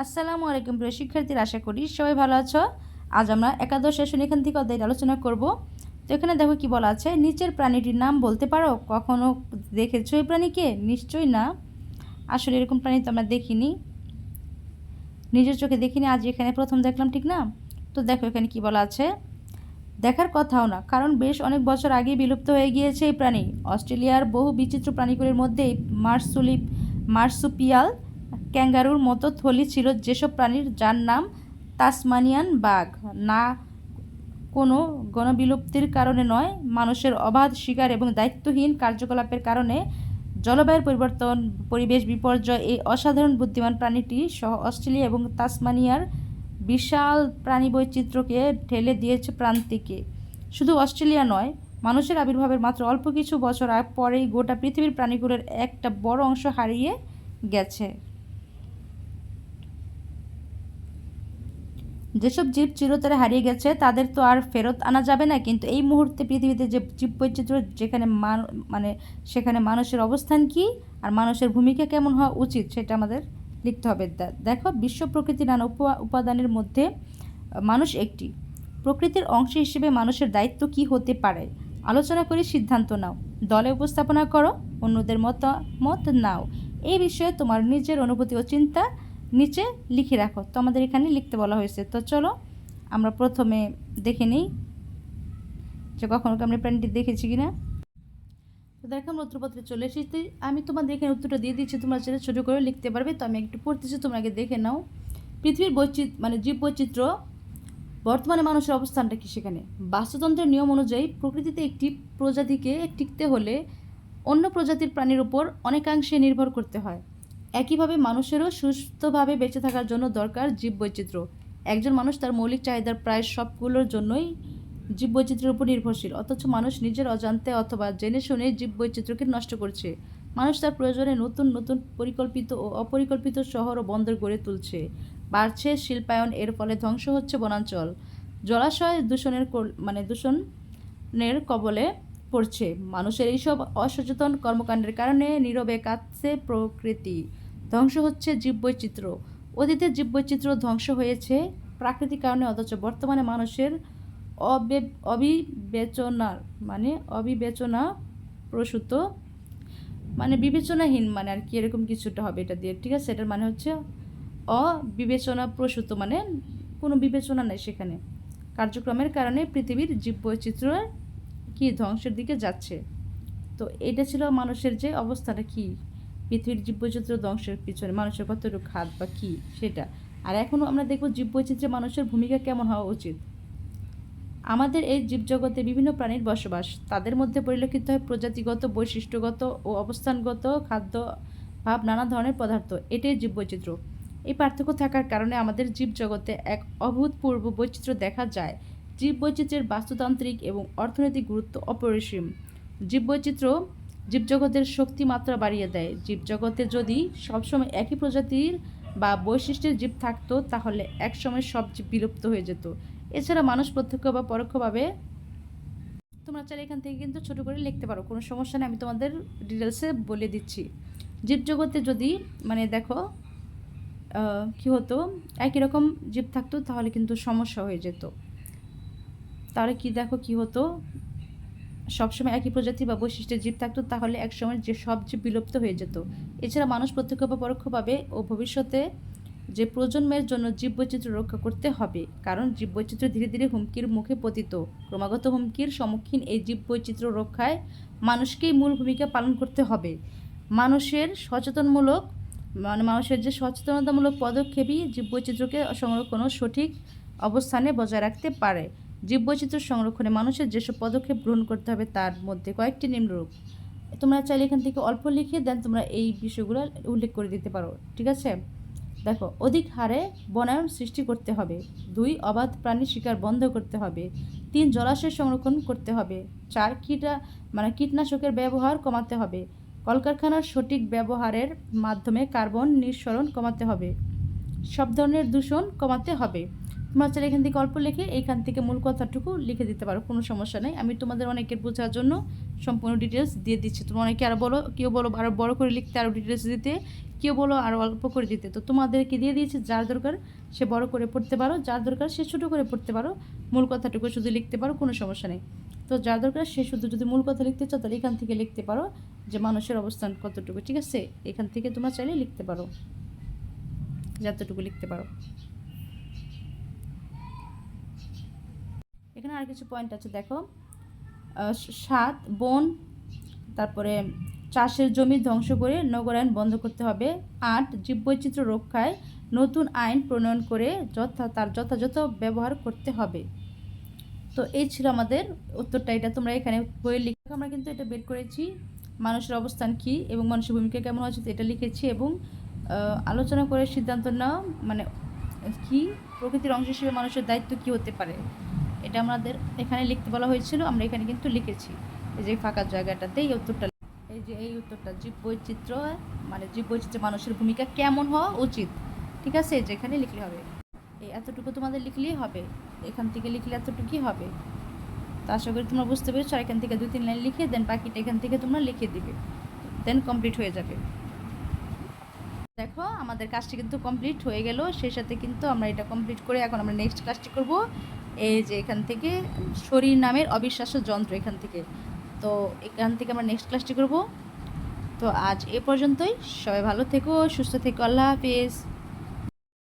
আসসালামু আলাইকুম প্রিয় শিক্ষার্থীরা, আশা করি সবাই ভালো আছো। আজ আমরা একাদশ সেশন এখান থেকে অধ্যায় আলোচনা করব। তো এখানে দেখো কি বলা আছে, নিচের প্রাণীটির নাম বলতে পারো? কখনো দেখেছ এই প্রাণীকে? নিশ্চয়ই না। আসলে এরকম প্রাণী তো আমরা দেখিনি। নিজের চোখে দেখিনি, আজ এখানে প্রথম দেখলাম, ঠিক না? তো দেখো এখানে কি বলা আছে, দেখার কথাও না, কারণ বেশ অনেক বছর আগেই বিলুপ্ত হয়ে গিয়েছে এই প্রাণী। অস্ট্রেলিয়ার বহু বিচিত্র প্রাণীগুলির মধ্যে মার্সুলিপ, মার্সুপিয়াল ক্যাঙ্গারুর মতো থলি ছিল যেসব প্রাণীর যার নাম তাসমানিয়ান বাঘ। না কোনো গণবিলুপ্তির কারণে নয়, মানুষের অবাধ শিকার এবং দায়িত্বহীন কার্যকলাপের কারণে জলবায়ুর পরিবর্তন, পরিবেশ বিপর্যয়, এই অসাধারণ বুদ্ধিমান প্রাণীটি সহ অস্ট্রেলিয়া এবং তাসমানিয়ার বিশাল প্রাণী বৈচিত্র্যকে ঠেলে দিয়েছে প্রান্তিকে। শুধু অস্ট্রেলিয়া নয়, মানুষের আবির্ভাবের মাত্র অল্প কিছু বছর পরেই গোটা পৃথিবীর প্রাণীগুলোর একটা বড় অংশ হারিয়ে গেছে। যেসব জীব চিরতরে হারিয়ে গেছে, তাদের তো আর ফেরত আনা যাবে না। কিন্তু এই মুহূর্তে পৃথিবীতে যে জীব বৈচিত্র্য যেখানে মানে সেখানে মানুষের অবস্থান কি আর মানুষের ভূমিকা কেমন হওয়া উচিত, সেটা আমাদের লিখতে হবে। দেখো, বিশ্ব প্রকৃতির নানা উপাদানের মধ্যে মানুষ একটি। প্রকৃতির অংশ হিসেবে মানুষের দায়িত্ব কি হতে পারে? আলোচনা করে সিদ্ধান্ত নাও। দলে উপস্থাপনা করো, অন্যদের মতামত নাও। এই বিষয়ে তোমার নিজের অনুভূতি ও চিন্তা নিচে লিখে রাখো। তো আমাদের এখানে লিখতে বলা হয়েছে। তো চলো, আমরা প্রথমে দেখে নিই যে কখনো আমরা প্রাণীটি দেখেছি কি না তো দেখো, আমরা উত্তরপত্রে চলে এসেছি। আমি তোমাদের এখানে উত্তরটা দিয়ে দিচ্ছি। তোমরা সেটা ছোটো করে লিখতে পারবে। তো আমি একটু পড়তেছি আগে দেখে নাও। পৃথিবীর বৈচিত্র মানে জীব বৈচিত্র্য বর্তমানে মানুষের অবস্থানটা কি সেখানে? বাস্তুতন্ত্রের নিয়ম অনুযায়ী প্রকৃতিতে একটি প্রজাতিকে টিকতে হলে অন্য প্রজাতির প্রাণীর উপর অনেকাংশে নির্ভর করতে হয়। একইভাবে মানুষেরও সুস্থভাবে বেঁচে থাকার জন্য দরকার জীববৈচিত্র্য। একজন মানুষ তার মৌলিক চাহিদার প্রায় সবগুলোর জন্যই জীববৈচিত্র্যের উপর নির্ভরশীল। অথচ মানুষ নিজের অজান্তে অথবা জেনে শুনে জীববৈচিত্র্যকে নষ্ট করছে। মানুষ তার প্রয়োজনে নতুন নতুন পরিকল্পিত ও অপরিকল্পিত শহর ও বন্দর গড়ে তুলছে। বাড়ছে শিল্পায়ন, এর ফলে ধ্বংস হচ্ছে বনাঞ্চল। জলাশয় দূষণের মানে দূষণের কবলে পড়ছে। মানুষের এইসব অসচেতন কর্মকাণ্ডের কারণে নীরবে কাঁদছে প্রকৃতি। ধ্বংস হচ্ছে জীববৈচিত্র্য। অতীতে জীববৈচিত্র্য ধ্বংস হয়েছে প্রাকৃতিক কারণে, অথচ বর্তমানে মানুষের অবিবেচনার মানে অবিবেচনা প্রসূত মানে বিবেচনাহীন মানে আর কি এরকম কিছুটা হবে এটা দিয়ে, ঠিক আছে? এটার মানে হচ্ছে অবিবেচনা প্রসূত মানে কোনো বিবেচনা নেই সেখানে। কার্যক্রমের কারণে পৃথিবীর জীববৈচিত্র্যের কি ধ্বংসের দিকে যাচ্ছে। তো এটা ছিল মানুষের যে অবস্থাটা কি? পৃথিবীর জীববৈচিত্র্য ধ্বংসের পিছনে মানুষের কতটুকু হাত বা কী সেটা? আর এখনও আমরা দেখব জীববৈচিত্র্যে মানুষের ভূমিকা কেমন হওয়া উচিত। আমাদের এই জীবজগতে বিভিন্ন প্রাণীর বসবাস, তাদের মধ্যে পরিলক্ষিত হয় প্রজাতিগত, বৈশিষ্ট্যগত ও অবস্থানগত খাদ্য, ভাব, নানা ধরনের পদার্থ। এটাই জীববৈচিত্র্য। এই পার্থক্য থাকার কারণে আমাদের জীবজগতে এক অভূতপূর্ব বৈচিত্র্য দেখা যায়। জীববৈচিত্র্যের বাস্তুতান্ত্রিক এবং অর্থনৈতিক গুরুত্ব অপরিসীম। জীববৈচিত্র্য জীবজগতের শক্তি মাত্রা বাড়িয়ে দেয়। জীবজগতে যদি সবসময় একই প্রজাতির বা বৈশিষ্ট্যের জীব থাকতো, তাহলে একসময় সব জীব বিলুপ্ত হয়ে যেত। এছাড়া মানুষ প্রত্যক্ষ বা পরোক্ষভাবে তোমরা চাইলে এখান থেকে কিন্তু ছোটো করে লিখতে পারো। কোনো সমস্যা নেই, আমি তোমাদের ডিটেলসে বলে দিচ্ছি। জীবজগতে যদি মানে দেখো কি হতো, একই রকম জীব থাকতো, তাহলে কিন্তু সমস্যা হয়ে যেত। তাহলে কি দেখো কি হতো? সবসময় একই প্রজাতি বা বৈশিষ্ট্যের জীব থাকতো, তাহলে একসময় যে সব বিলুপ্ত হয়ে যেত। এছাড়া মানুষ প্রত্যক্ষ বা পরোক্ষভাবে ও ভবিষ্যতে যে প্রজন্মের জন্য জীববৈচিত্র্য রক্ষা করতে হবে, কারণ জীববৈচিত্র্য ধীরে ধীরে হুমকির মুখে পতিত। ক্রমাগত হুমকির সম্মুখীন এই জীববৈচিত্র্য রক্ষায় মানুষকেই মূল ভূমিকা পালন করতে হবে। মানুষের সচেতনমূলক মানে মানুষের যে সচেতনতামূলক পদক্ষেপই জীববৈচিত্র্যকে সংরক্ষণ সঠিক অবস্থানে বজায় রাখতে পারে। জীববৈচিত্র্য সংরক্ষণে মানুষের যেসব পদক্ষেপ গ্রহণ করতে হবে, তার মধ্যে কয়েকটি নিম্নরূপ। তোমরা চাইলে এখান থেকে অল্প লিখে দেন তোমরা এই বিষয়গুলো উল্লেখ করে দিতে পারো, ঠিক আছে? দেখো, অধিক হারে বনায়ন সৃষ্টি করতে হবে। দুই, অবাধ প্রাণী শিকার বন্ধ করতে হবে। তিন, জলাশয় সংরক্ষণ করতে হবে। চার, কীটা মানে কীটনাশকের ব্যবহার কমাতে হবে। কলকারখানার সঠিক ব্যবহারের মাধ্যমে কার্বন নিঃসরণ কমাতে হবে। সব ধরনের দূষণ কমাতে হবে। তোমরা চাইলে এখান থেকে অল্প লিখে এইখান থেকে মূল কথাটুকু লিখে দিতে পারো, কোনো সমস্যা নেই। আমি তোমাদের অনেকের বোঝার জন্য সম্পূর্ণ ডিটেলস দিয়ে দিচ্ছি। তোমরা অনেকে আরও বলো, কেউ বলো আরও বড় করে লিখতে আরও ডিটেলস দিতে, কেউ বলো আরও অল্প করে দিতে। তো তোমাদেরকে দিয়ে দিয়েছি, যার দরকার সে বড় করে পড়তে পারো, যার দরকার সে ছোটো করে পড়তে পারো, মূল কথাটুকু শুধু লিখতে পারো, কোনো সমস্যা নেই। তো যার দরকার সে শুধু যদি মূল কথা লিখতে চাও, তাহলে এখান থেকে লিখতে পারো যে মানুষের অবস্থান কতটুকু, ঠিক আছে? এখান থেকে তোমরা চাইলে লিখতে পারো, যতটুকু লিখতে পারো। এখানে আর কিছু পয়েন্ট আছে, দেখো। সাত, বন, তারপরে চাষের জমি ধ্বংস করে নগরায়ন বন্ধ করতে হবে। আট, জীববৈচিত্র্য রক্ষায় নতুন আইন প্রণয়ন করে যথা, তার যথাযথ ব্যবহার করতে হবে। তো এই ছিল আমাদের উত্তরটা। এটা তোমরা এখানে বইয়ে লিখে আমরা কিন্তু এটা বের করেছি। মানুষের অবস্থান কী এবং মানুষের ভূমিকা কেমন হয়েছে এটা লিখেছি এবং আলোচনা করে সিদ্ধান্ত নেওয়া মানে কি? প্রকৃতির অংশ হিসেবে মানুষের দায়িত্ব কী হতে পারে? এটা আমাদের এখানে লিখতে বলা হয়েছিল, আমরা এখানে কিন্তু লিখেছি। এই যে ফাঁকা জায়গাটাতে এই উত্তরটা এই যে এই উত্তরটা জীব বৈচিত্র্য মানে জীব বৈচিত্র্য মানুষের ভূমিকা কেমন হওয়া উচিত, ঠিক আছে? যেখানে লিখলে হবে। এই এতটুকু তোমাদের লিখলেই হবে। এখান থেকে লিখলে এতটুকুই হবে। তো আশা করি তোমরা বুঝতে পেরেছ এখান থেকে দুই, তিন লাইন লিখে দেন বাকিটা এখান থেকে তোমরা লিখে দিবে। দেন কমপ্লিট হয়ে যাবে। দেখো, আমাদের কাজটি কিন্তু কমপ্লিট হয়ে গেল। সেই সাথে কিন্তু আমরা এটা কমপ্লিট করে এখন আমরা নেক্সট কাজটি করব। এই যে এখান থেকে শরীর নামের অবিশ্বাস্য যন্ত্র এখান থেকে। তো এখান থেকে আমরা নেক্সট ক্লাসটি করব। তো আজ এ পর্যন্তই। সবাই ভালো থেকো, সুস্থ থেকো। আল্লাহ হাফিজ।